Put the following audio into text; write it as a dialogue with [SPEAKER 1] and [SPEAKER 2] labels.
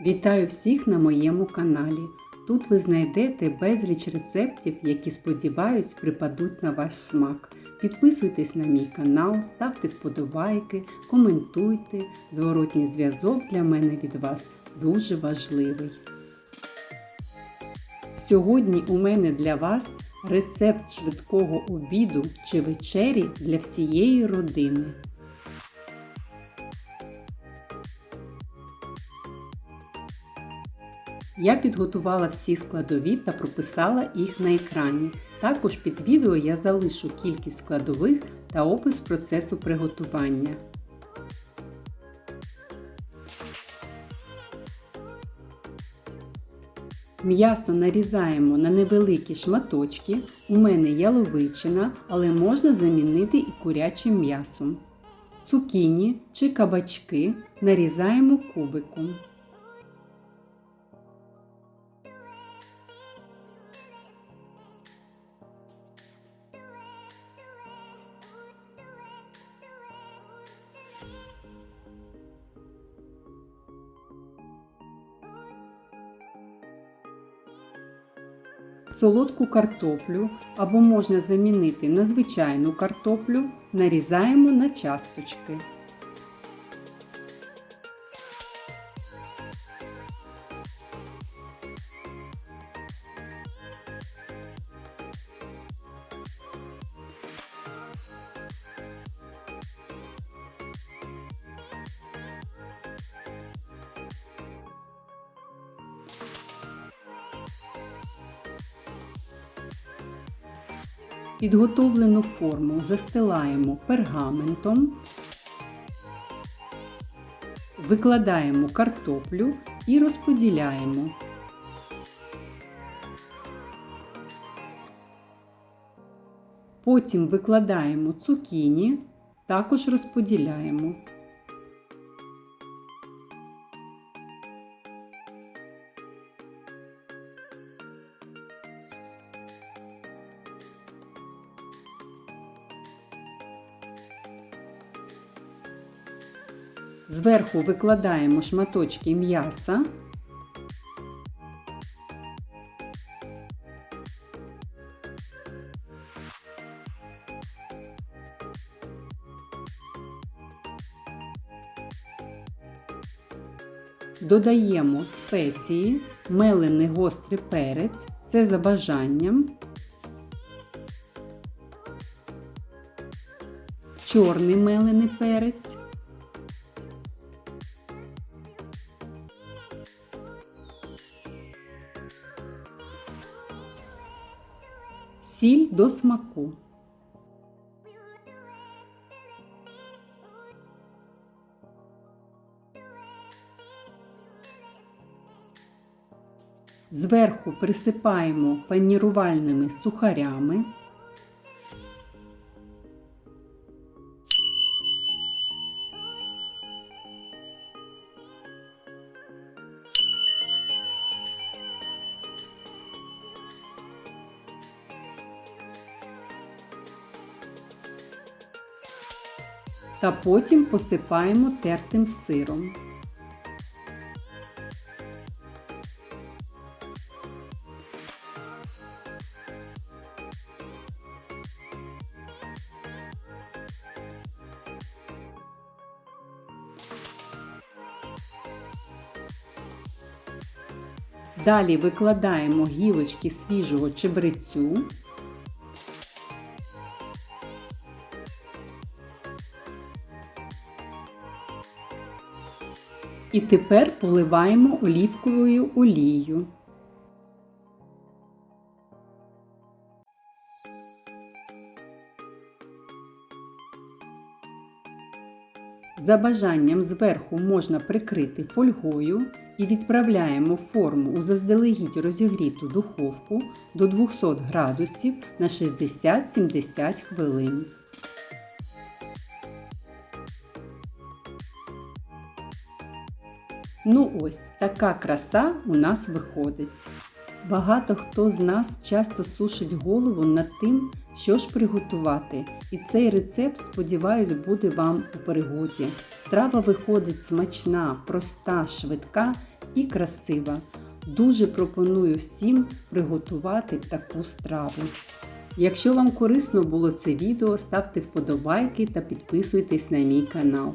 [SPEAKER 1] Вітаю всіх на моєму каналі. Тут ви знайдете безліч рецептів, які, сподіваюсь, припадуть на ваш смак. Підписуйтесь на мій канал, ставте вподобайки, коментуйте. Зворотній зв'язок для мене від вас дуже важливий. Сьогодні у мене для вас рецепт швидкого обіду чи вечері для всієї родини. Я підготувала всі складові та прописала їх на екрані. Також під відео я залишу кількість складових та опис процесу приготування. М'ясо нарізаємо на невеликі шматочки. У мене яловичина, але можна замінити і курячим м'ясом. Цукіні чи кабачки нарізаємо кубиком. Солодку картоплю або можна замінити на звичайну картоплю, нарізаємо на часточки. Підготовлену форму застилаємо пергаментом, викладаємо картоплю і розподіляємо. Потім викладаємо цукіні, також розподіляємо. Зверху викладаємо шматочки м'яса. Додаємо спеції, мелений гострий перець, це за бажанням, чорний мелений перець. Сіль до смаку. Зверху присипаємо панірувальними сухарями. Та потім посипаємо тертим сиром. Далі викладаємо гілочки свіжого чебрецю. І тепер поливаємо олівковою олією. За бажанням зверху можна прикрити фольгою і відправляємо форму у заздалегідь розігріту духовку до 200 градусів на 60-70 хвилин. Ну ось, така краса у нас виходить. Багато хто з нас часто сушить голову над тим, що ж приготувати. І цей рецепт, сподіваюсь, буде вам у пригоді. Страва виходить смачна, проста, швидка і красива. Дуже пропоную всім приготувати таку страву. Якщо вам корисно було це відео, ставте вподобайки та підписуйтесь на мій канал.